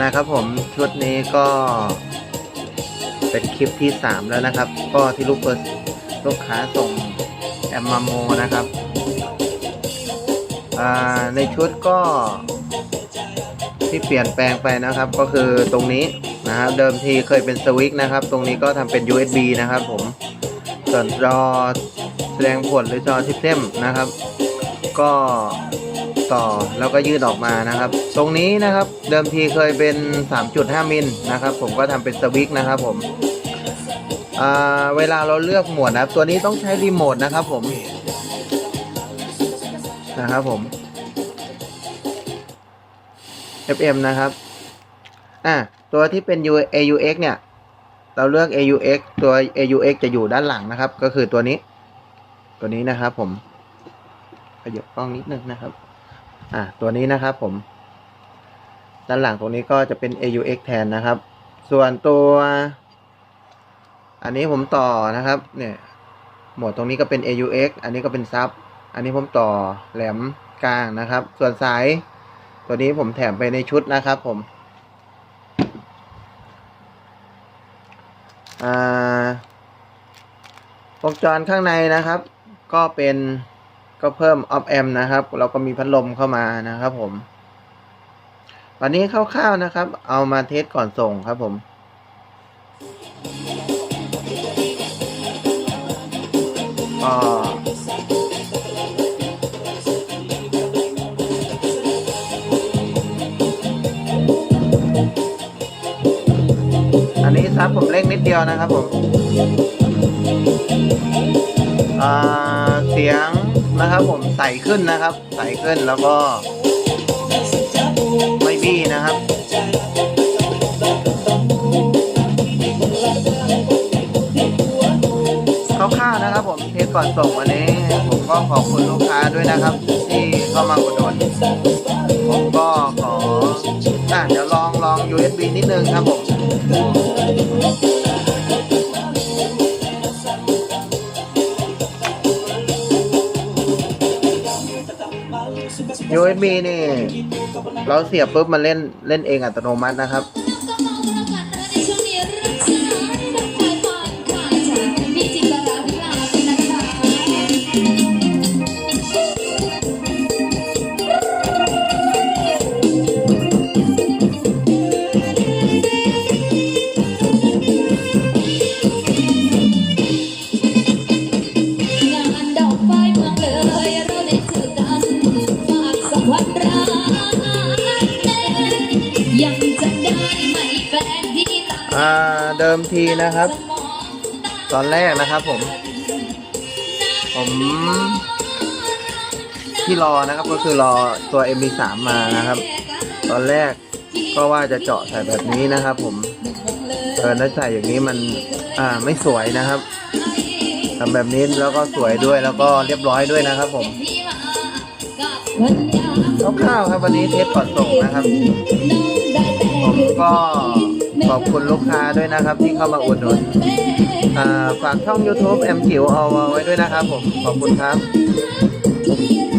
นนะครับผมชุดนี้ก็ เป็นคลิปที่ 3 แล้วนะครับ ก็ที่ลูกเปิดลูกค้าส่งแอมมาโมนะครับในชุดก็ที่เปลี่ยนแปลงไปนะครับ ก็คือตรงนี้นะครับ เดิมทีเคยเป็นสวิกนะครับ ตรงนี้ก็ทำเป็น USB นะครับผมส่วนจอแสดงผลหรือจอทิปเทมนะครับ ก็ ต่อแล้วก็ยืดออกมานะครับ ตรงนี้นะครับเดิมทีเคยเป็น 3.5 มิลนะครับ ผมก็ทำเป็นสวิกนะครับผมเวลาเราเลือกหมวดนะครับ ตัวนี้ต้องใช้รีโมทนะครับผมนะครับผม FM นะครับอะตัวที่เป็น AUX เนี่ย เราเลือก AUX ตัว AUX จะอยู่ด้านหลังนะครับ ก็คือตัวนี้ ตัวนี้นะครับผมขยับกล้องนิดนึงนะครับ อะตัวนี้นะครับผม ด้านหลังตรงนี้ก็จะเป็น AUX แทนนะครับ ส่วนตัว อันนี้ผมต่อนะครับ เนี่ย หมวดตรงนี้ก็เป็น AUX อันนี้ก็เป็นซับ อันนี้ผมต่อแหลมกลางนะครับ ส่วนสาย ตัวนี้ผมแถมไปในชุดนะครับ ผมอ่าวงจรข้างในนะครับ ก็เป็น ก็เพิ่มออฟแอมนะครับ เราก็มีพัดลมเข้ามานะครับผมวันนี้คร่าวๆนะครับ เอามาเทสก่อนส่งครับผมก็อันนี้ซับผมเร่งนิดเดียวนะครับผม เสียงนะครับผมใสขึ้นนะครับ ใสขึ้นแล้วก็ ไม่บี้นะครับคร่าวๆนะครับผมเทสก่อนส่งวันนี้ ผมก็ขอบคุณลูกค้าด้วยนะครับ ที่เข้ามาอุดหนุนผมก็ขออะเดี๋ยวลองลอง USB นิดนึงครับผม USB นี่ เราเสียบปุ๊บมันเล่นเล่นเองอัตโนมัตินะครับ อ่าเดิมทีนะครับ ตอนแรกนะครับผม ผมที่รอนะครับก็คือรอตัว MP3 มานะครับ ตอนแรกก็ว่าจะเจาะใส่แบบนี้นะครับ ผมเออแล้วใส่อย่างนี้มันอ่าไม่สวยนะครับทำแบบนี้แล้วก็สวยด้วยแล้วก็เรียบร้อยด้วยนะครับ ผมคร่าวๆครับวันนี้เทสก่อนส่งนะครับ ก็ขอบคุณลูกค้าด้วยนะครับ ที่เข้ามาอุดหนุนฝากช่อง YouTube แอมจิ๋วเอาไว้ด้วยนะครับผมขอบคุณครับ